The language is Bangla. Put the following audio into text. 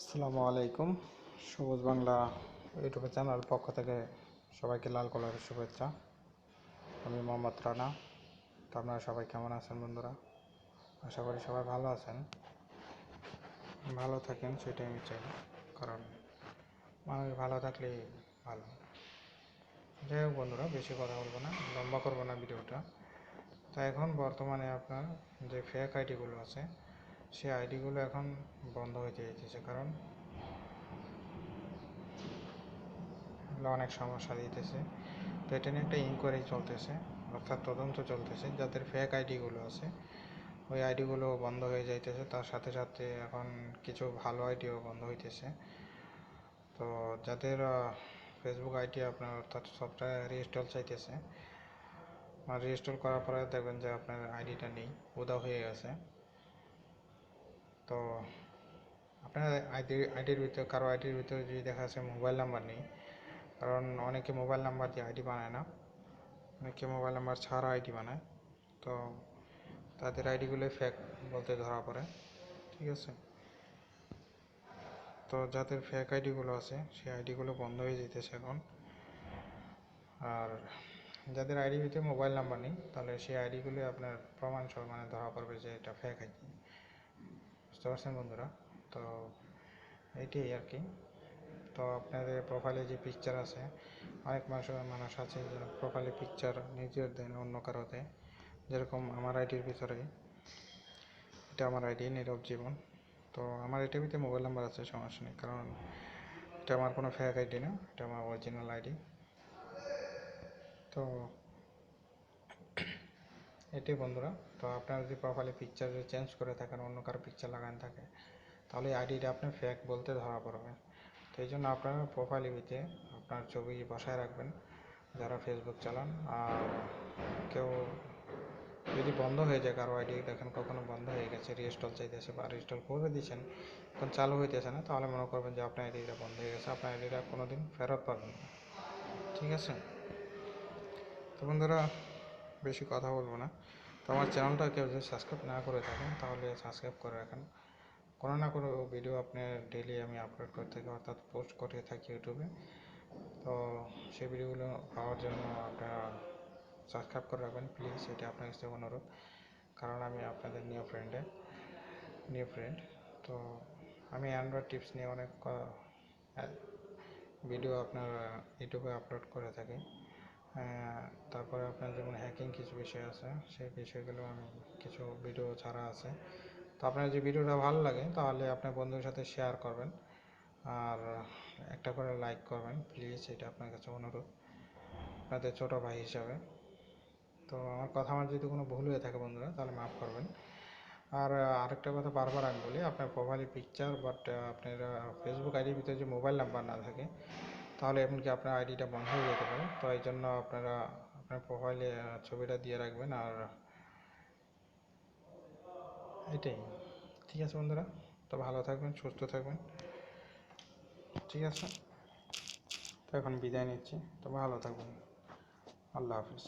আসসালামু আলাইকুম। সবুজ বাংলা ইউটিউব চ্যানেল পক্ষ থেকে সবাইকে লাল কলারের শুভেচ্ছা। আমি মোহাম্মদ রানা। তো আপনারা সবাই কেমন আছেন বন্ধুরা? আশা করি সবাই ভালো আছেন। ভালো থাকেন, সেটাই আমি চাই। কারণ মানুষ ভালো থাকলেই ভালো। যাই হোক বন্ধুরা, বেশি কথা বলব না, লম্বা করব না ভিডিওটা। তো এখন বর্তমানে আপনার যে ফেক আইডিগুলো আছে সেই আইডিগুলো এখন বন্ধ হয়ে যেতেছে কারণ অনেক সমস্যা দিতেছে। তো এটা নিয়ে একটা ইনকোয়ারি চলতেছে, অর্থাৎ তদন্ত চলতেছে, যাদের ফেক আইডিগুলো আছে। ওই আইডিগুলো বন্ধ হয়ে যাইতেছে, তার সাথে সাথে এখন কিছু ভালো আইডিও বন্ধ হইতেছে। তো যাদের ফেসবুক আইডি আপনার, অর্থাৎ সফটওয়্যার রিইনস্টল চাইতেছে, আর রিইনস্টল করার পরে দেখবেন যে আপনার আইডিটা নেই উদা হয়ে গেছে। তো আপনার আইডি আইডির ভিতরে, কারও আইডির ভিতরে যদি দেখা যাচ্ছে মোবাইল নাম্বার নেই, কারণ অনেকে মোবাইল নাম্বার দিয়ে আইডি বানায় না। অনেকে মোবাইল নাম্বার ছাড়া আইডি বানায়। তো তাদের আইডিগুলো ফেক বলতে ধরা পড়ে, ঠিক আছে? তো যাদের ফেক আইডিগুলো আছে, সেই আইডিগুলো বন্ধ হয়ে যেতেছে এখন। আর যাদের আইডির ভিতরে মোবাইল নাম্বার নেই, তাহলে সেই আইডিগুলো আপনার প্রমাণ সহ মানে ধরা পড়বে যে এটা ফেক আইডি বুঝতে পারছেন বন্ধুরা। তো এইটাই আর কি তো আপনাদের প্রোফাইলে যে পিকচার আছে, অনেক মানুষ মানুষ আছে যে প্রোফাইলে পিকচার নিজের দেন অন্য কারও দেয় যেরকম আমার আইডির ভিতরে, এটা আমার আইডি নীরব জীবন। তো আমার এটির ভিতরে মোবাইল নাম্বার আছে, সমস্যা নেই, কারণ এটা আমার কোনো ফেক আইডি না, এটা আমার অরিজিনাল আইডি তো এটাই বন্ধুরা। তো আপনারা যদি প্রোফাইলে পিকচার চেঞ্জ করে থাকেন, অন্য কারও পিকচার লাগানো থাকে, তাহলে আইডিটা আপনি ফেক বলতে ধরা পড়বে। তো এই জন্য আপনারা প্রোফাইলের ভিতরে আপনার ছবি বসায় রাখবেন, যারা ফেসবুক চালান। আর কেউ যদি বন্ধ হয়ে যায়, কারও আইডি দেখেন কখনো বন্ধ হয়ে গেছে রিস্টল চাইতেছে বা রিস্টল করে দিয়েছেন, এখন চালু হইতেছে না, তাহলে মনে করবেন যে আপনার আইডিটা বন্ধ হয়ে গেছে, আপনার আইডিটা কোনো দিন ফেরত পাবেন ঠিক আছে? তো বন্ধুরা বেশি কথা বলব না। তো আমার চ্যানেলটা কেউ যদি সাবস্ক্রাইব না করে থাকেন, তাহলে সাবস্ক্রাইব করে রাখেন। কোনো না কোনো ভিডিও আপনি ডেলি আমি আপলোড করে থাকি, অর্থাৎ পোস্ট করে থাকি ইউটিউবে তো সেই ভিডিওগুলো পাওয়ার জন্য আপনারা সাবস্ক্রাইব করে রাখবেন প্লিজ এটা আপনার কাছে অনুরোধ। কারণ আমি আপনাদের নিউ ফ্রেন্ডে নিউ ফ্রেন্ড তো আমি অ্যান্ড্রয়েড টিপস নিয়ে অনেক ভিডিও আপনার ইউটিউবে আপলোড করে থাকি। তারপরে আপনার যেমন হ্যাকিং কিছু বিষয় আছে, সেই বিষয়গুলো আমি কিছু ভিডিও ছাড়া আছে। তো আপনার যদি ভিডিওটা ভালো লাগে, তাহলে আপনার বন্ধুর সাথে শেয়ার করবেন। আর একটা করে লাইক করবেন প্লিজ এটা আপনার কাছে অনুরোধ। আপনাদের ছোটো ভাই হিসাবে। তো আমার কথা আমার যদি কোনো ভুল হয়ে থাকে বন্ধুরা, তাহলে মাফ করবেন। আর আরেকটা কথা বারবার আমি বলি, আপনার প্রোফাইলে পিকচার বাট আপনার ফেসবুক আইডির ভিতরে যে মোবাইল নাম্বার না থাকে, তাহলে এমনকি আপনার আইডিটা বন্ধ হয়ে যেতে পারে। তো এই জন্য আপনারা আপনার প্রোফাইলে ছবিটা দিয়ে রাখবেন আর এটাই। ঠিক আছে বন্ধুরা, তো ভালো থাকবেন, সুস্থ থাকবেন। ঠিক আছে? তো এখন বিদায় নিচ্ছি, তো ভালো থাকবেন। আল্লাহ হাফিজ।